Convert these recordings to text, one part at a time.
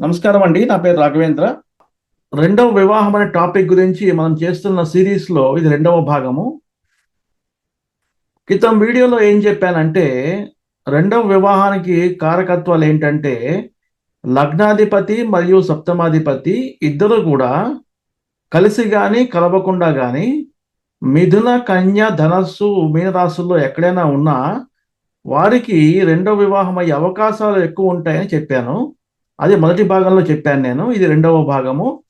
నమస్కారం అండి నా పేరు రాఘవేంద్ర. రెండవ వివాహం అనే టాపిక్ గురించి మనం చేస్తున్న సిరీస్లో ఇది రెండవ భాగము. క్రితం వీడియోలో ఏం చెప్పానంటే రెండవ వివాహానికి కారకత్వాలు ఏంటంటే లగ్నాధిపతి మరియు సప్తమాధిపతి ఇద్దరు కూడా కలిసి కానీ కలవకుండా కానీ మిథున కన్య ధనస్సు మీనరాశుల్లో ఎక్కడైనా ఉన్నా వారికి రెండవ వివాహం అయ్యే అవకాశాలు ఎక్కువ ఉంటాయని చెప్పాను. అది మొదటి భాగంలో చెప్పాను నేను ఇది రెండవ భాగము.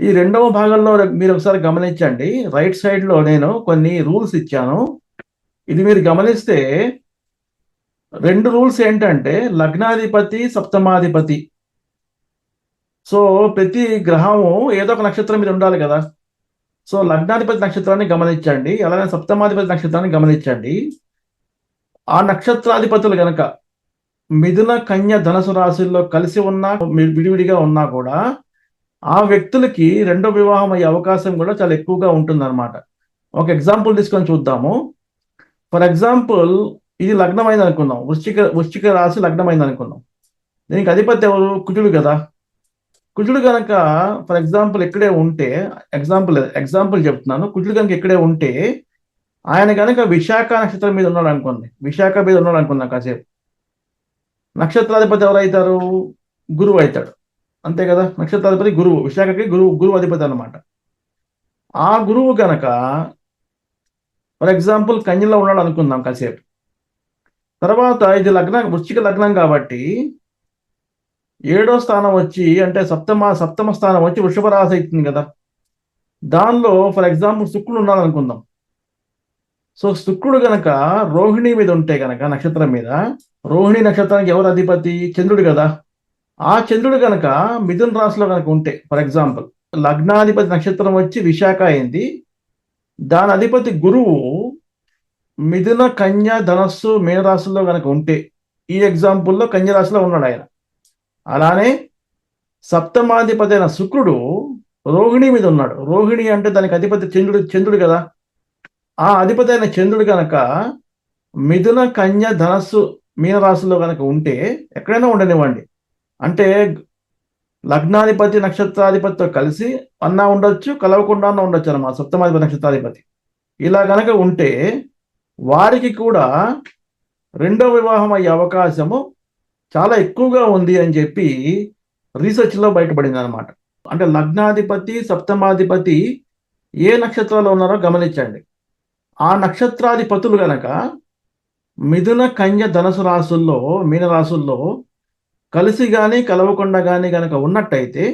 ఈ రెండవ భాగంలో మీరు ఒకసారి గమనించండి రైట్ సైడ్లో నేను కొన్ని రూల్స్ ఇచ్చాను. ఇది మీరు గమనిస్తే రెండు రూల్స్ ఏంటంటే లగ్నాధిపతి సప్తమాధిపతి. సో ప్రతి గ్రహము ఏదో ఒక నక్షత్రం మీద ఉండాలి కదా. సో లగ్నాధిపతి నక్షత్రాన్ని గమనించండి అలానే సప్తమాధిపతి నక్షత్రాన్ని గమనించండి. ఆ నక్షత్రాధిపతులు గనక మిథున కన్య ధనసు రాశుల్లో కలిసి ఉన్నా విడివిడిగా ఉన్నా కూడా ఆ వ్యక్తులకి రెండో వివాహం అయ్యే అవకాశం కూడా చాలా ఎక్కువగా ఉంటుందన్నమాట. ఒక ఎగ్జాంపుల్ తీసుకొని చూద్దాము. ఫర్ ఎగ్జాంపుల్ ఇది లగ్నమైంది అనుకుందాం. వృశ్చిక వృశ్చిక రాశి లగ్నమైంది అనుకుందాం. దీనికి అధిపతి ఎవరు? కుజుడు కదా. కుజుడు కనుక ఫర్ ఎగ్జాంపుల్ ఇక్కడే ఉంటే ఎగ్జాంపుల్ ఎగ్జాంపుల్ చెప్తున్నాను. కుజుడు కనుక ఇక్కడే ఉంటే ఆయన కనుక విశాఖ నక్షత్రం మీద ఉన్నాడు అనుకోండి. విశాఖ మీద ఉన్నాడు అనుకుందాం కాసేపు. నక్షత్రాధిపతి ఎవరైతారు? గురువు అవుతాడు అంతే కదా? నక్షత్రాధిపతి గురువు. విశాఖకి గురువు గురువు అధిపతి అనమాట ఆ గురువు కనుక ఫర్ ఎగ్జాంపుల్ కన్యలో ఉన్నాడు అనుకుందాం కాసేపు. తర్వాత ఇది లగ్నం వృశ్చిక లగ్నం కాబట్టి ఏడో స్థానం వచ్చి అంటే సప్తమ సప్తమ స్థానం వచ్చి వృషభ రాశి అవుతుంది కదా. దానిలో ఫర్ ఎగ్జాంపుల్ శుక్రుడు ఉన్నాడు అనుకుందాం సో శుక్రుడు గనక రోహిణి మీద ఉంటే గనక నక్షత్రం మీద రోహిణి నక్షత్రానికి ఎవరు అధిపతి? చంద్రుడు కదా. ఆ చంద్రుడు గనక మిథున్ రాశిలో కనుక ఉంటే ఫర్ ఎగ్జాంపుల్ లగ్నాధిపతి నక్షత్రం వచ్చి విశాఖ అయింది. దాని అధిపతి గురువు మిథున కన్య ధనస్సు మేనరాశుల్లో కనుక ఉంటే ఈ ఎగ్జాంపుల్లో కన్యరాశిలో ఉన్నాడు ఆయన. అలానే సప్తమాధిపతి అయిన శుక్రుడు రోహిణి మీద ఉన్నాడు. రోహిణి అంటే దానికి అధిపతి చంద్రుడు చంద్రుడు కదా. ఆ అధిపతి అయిన చంద్రుడు కనుక మిథున కన్య ధనస్సు మీనరాశిలో కనుక ఉంటే ఎక్కడైనా ఉండనివ్వండి. అంటే లగ్నాధిపతి నక్షత్రాధిపతితో కలిసి అన్నా ఉండొచ్చు కలవకుండా ఉండొచ్చు అన్నమాట సప్తమాధిపతి నక్షత్రాధిపతి. ఇలా కనుక ఉంటే వారికి కూడా రెండో వివాహం అయ్యే అవకాశము చాలా ఎక్కువగా ఉంది అని చెప్పి రీసెర్చ్లో బయటపడింది అనమాట అంటే లగ్నాధిపతి సప్తమాధిపతి ఏ నక్షత్రాలు ఉన్నారో గమనించండి. ఆ నక్షత్రాధిపతులు గనక మిథున కన్య ధనసు రాసుల్లో మీనరాసుల్లో కలిసి కానీ కలవకుండా కానీ గనక ఉన్నట్టయితే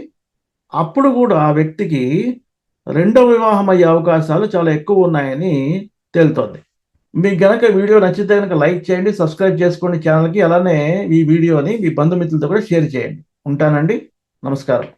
అప్పుడు కూడా ఆ వ్యక్తికి రెండవ వివాహం అయ్యే అవకాశాలు చాలా ఎక్కువ ఉన్నాయని తేలుతోంది. మీకు గనక వీడియో నచ్చితే కనుక లైక్ చేయండి సబ్స్క్రైబ్ చేసుకోండి ఛానల్కి అలానే ఈ వీడియోని మీ బంధుమిత్రులతో కూడా షేర్ చేయండి. ఉంటానండి. నమస్కారం.